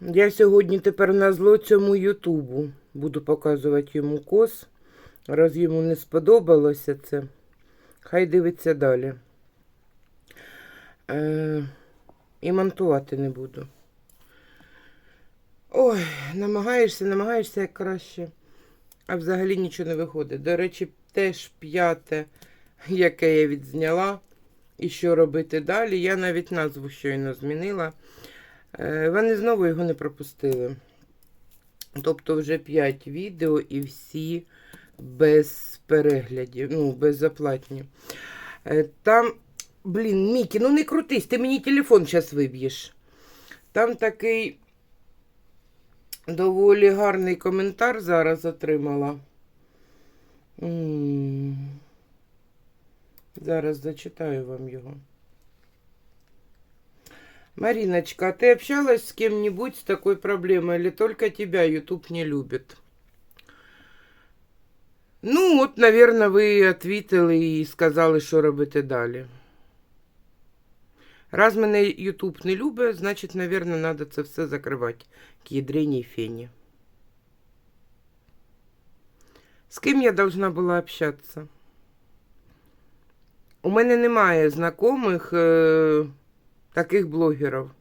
Я сьогодні тепер на зло цьому Ютубу буду показувати йому кос. Раз йому не сподобалося це, хай дивиться далі. Е, і монтувати не буду. Ой, намагаєшся, намагаєшся як краще, а взагалі нічого не виходить. До речі, теж п'яте, яке я відзняла. І що робити далі. Я навіть назву щойно змінила. Е, Вони знову його не пропустили. Тобто вже 5 відео і всі без переглядів, ну, безоплатні. Е, Там, блін, Мікі, ну не крутись, ти мені телефон зараз виб'єш. Там такий доволі гарний коментар зараз отримала. М. Зараз зачитаю вам його. Мариночка, а ты общалась с кем-нибудь с такой проблемой или только тебя YouTube не любит? Ну, от, наверное, ви відповіли і сказали, що робити далі. Раз мене YouTube не любить, значить, наверное, треба це все закривати к ядреній фені. З ким я должна була общатися? У мене немає знайомих е, таких блогерів.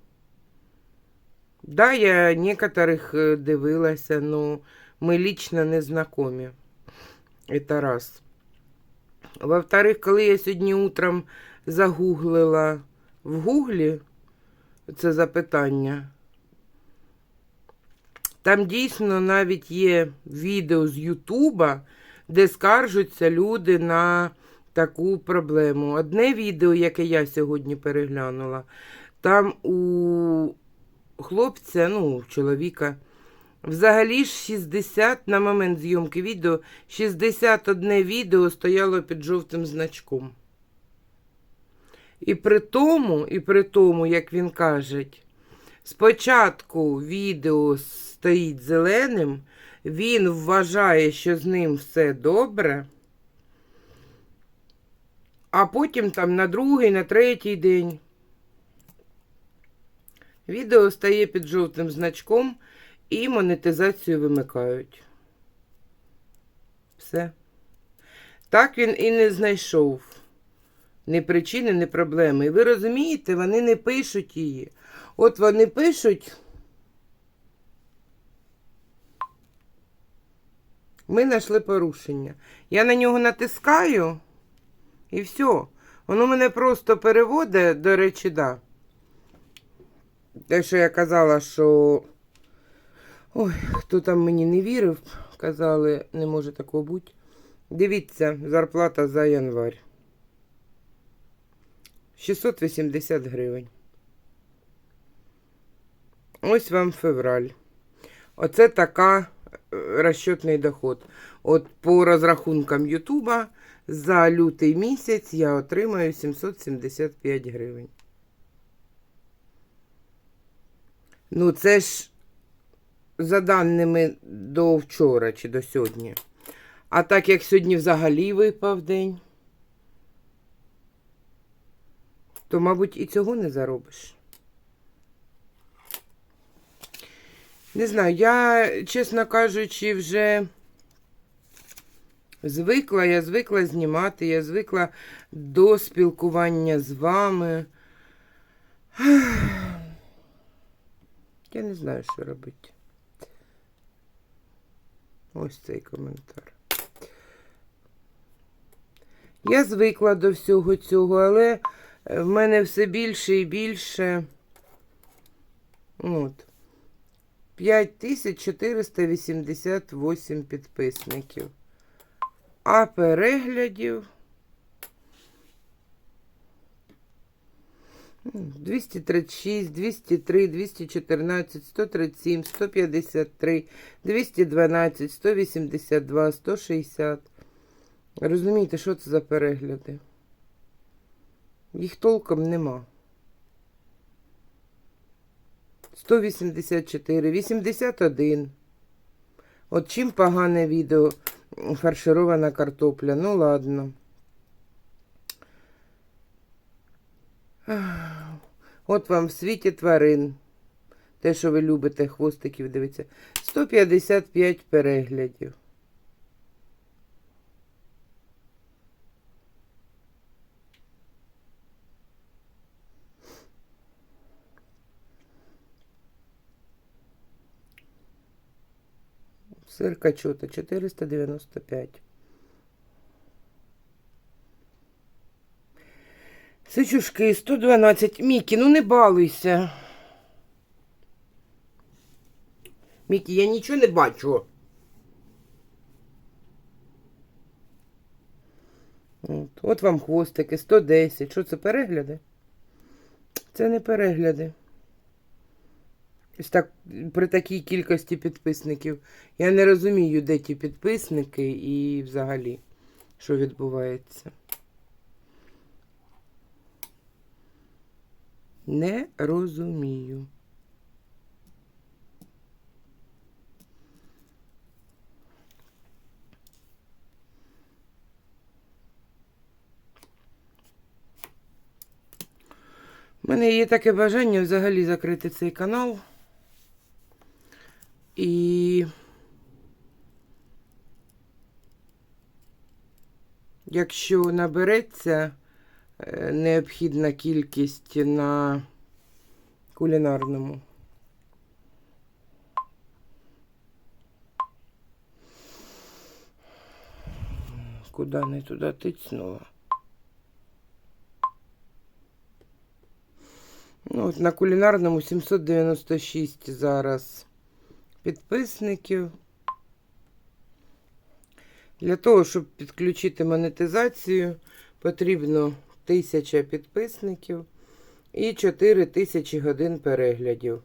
Да, я некоторых е, дивилася, но ми лично не знайомі. Это раз. Во-вторых, коли я сьогодні утром загуглила в гуглі це запитання, там дійсно навіть є відео з Ютуба, де скаржуться люди на таку проблему. Одне відео, яке я сьогодні переглянула, там у хлопця, ну, у чоловіка, взагалі ж 60 на момент зйомки відео, 61 відео стояло під жовтим значком. І при тому, і при тому, як він каже, спочатку відео стоїть зеленим, він вважає, що з ним все добре. А потім там на другий, на третій день відео стає під жовтим значком і монетизацію вимикають. Все. Так він і не знайшов ні причини, ні проблеми. І ви розумієте, вони не пишуть її. От вони пишуть. Ми знайшли порушення. Я на нього натискаю. І все. Воно мене просто переводить, до речі, да. Те, що я казала, що. Ой, хто там мені не вірив, казали, не може такого бути. Дивіться, зарплата за январь. 680 гривень. Ось вам февраль. Оце така розчетний доход. От по розрахункам Ютуба за лютий місяць я отримаю 775 гривень. Ну, це ж за даними до вчора чи до сьогодні. А так як сьогодні взагалі випав день, то, мабуть, і цього не заробиш. Не знаю, я, чесно кажучи, вже звикла, я звикла знімати, я звикла до спілкування з вами. Я не знаю, що робити. Ось цей коментар. Я звикла до всього цього, але в мене все більше і більше. От. 5488 підписників. А переглядів 236, 203, 214, 137, 153, 212, 182, 160. Розумієте, що це за перегляди? Їх толком нема. 184, 81. От чим погане відео фарширована картопля. Ну ладно. От вам в світі тварин. Те, що ви любите хвостиків, дивіться. 155 переглядів. Сир качота 495. Сичушки 112. Мікі, ну не балуйся. Мікі, я нічого не бачу. От, от вам хвостики, 110. Що це перегляди? Це не перегляди. Ось так, при такій кількості підписників. Я не розумію, де ті підписники і взагалі, що відбувається. Не розумію. У мене є таке бажання взагалі закрити цей канал. І якщо набереться е, необхідна кількість на кулінарному. Куди не туди тицнула? Ну, от на кулінарному 796 зараз підписників. Для того, щоб підключити монетизацію, потрібно 1000 підписників і 4000 годин переглядів.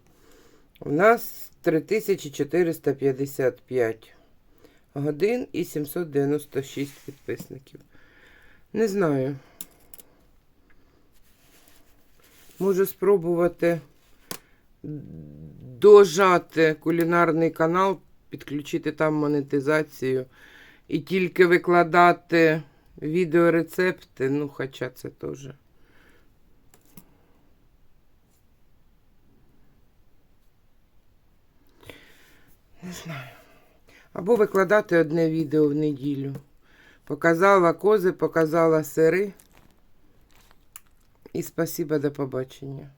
У нас 3455 годин і 796 підписників. Не знаю. Можу спробувати дожати кулінарний канал, підключити там монетизацію і тільки викладати відеорецепти. Ну, хоча це теж. Не знаю. Або викладати одне відео в неділю. Показала кози, показала сири. І спасибо, до побачення.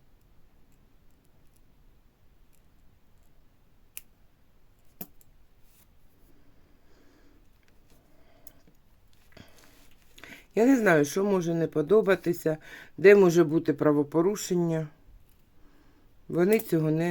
Я не знаю, що може не подобатися, де може бути правопорушення. Вони цього не